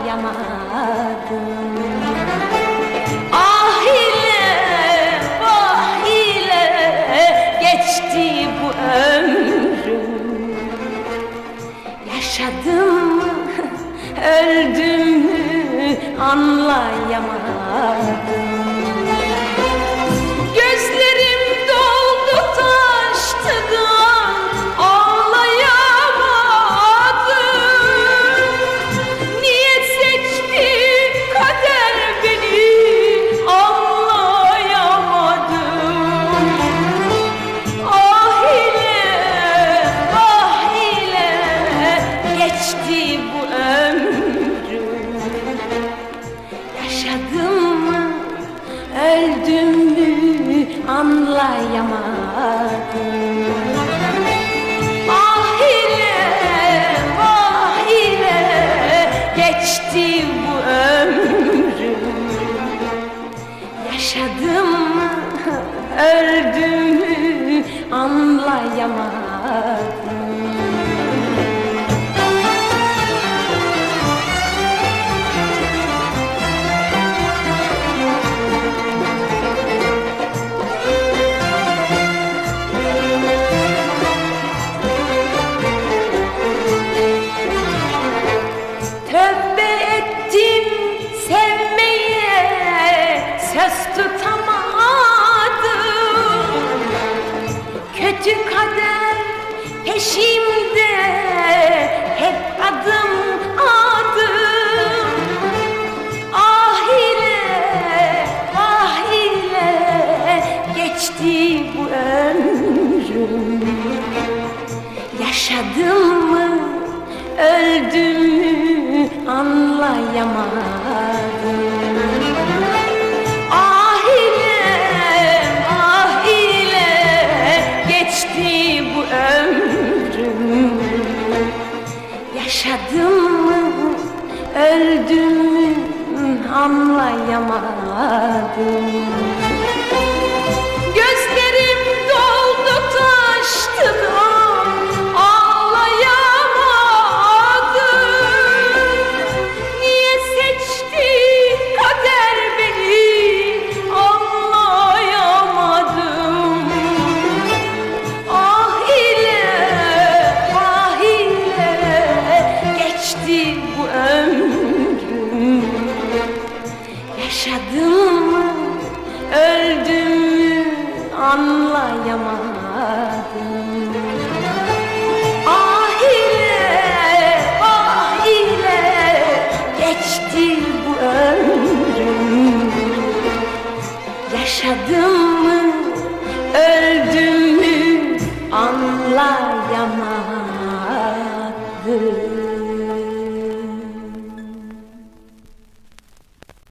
anlayamadım Ah ile, vah ile geçti bu ömrüm. Yaşadım öldüm anlayamadım geçti bu ömrüm Yaşadım mı öldüm mü anlayamadım. Ah ile geçti bu ömrüm Yaşadım mı anlayamadım kader peşimde. Hep adım adım. Ah ile ah ile geçti bu ömrüm. Yaşadım mı, öldüm mü anlayamadım Yaşadım mı, öldüm mü anlayamadım Yaşadım mı, öldüm mü anlayamadım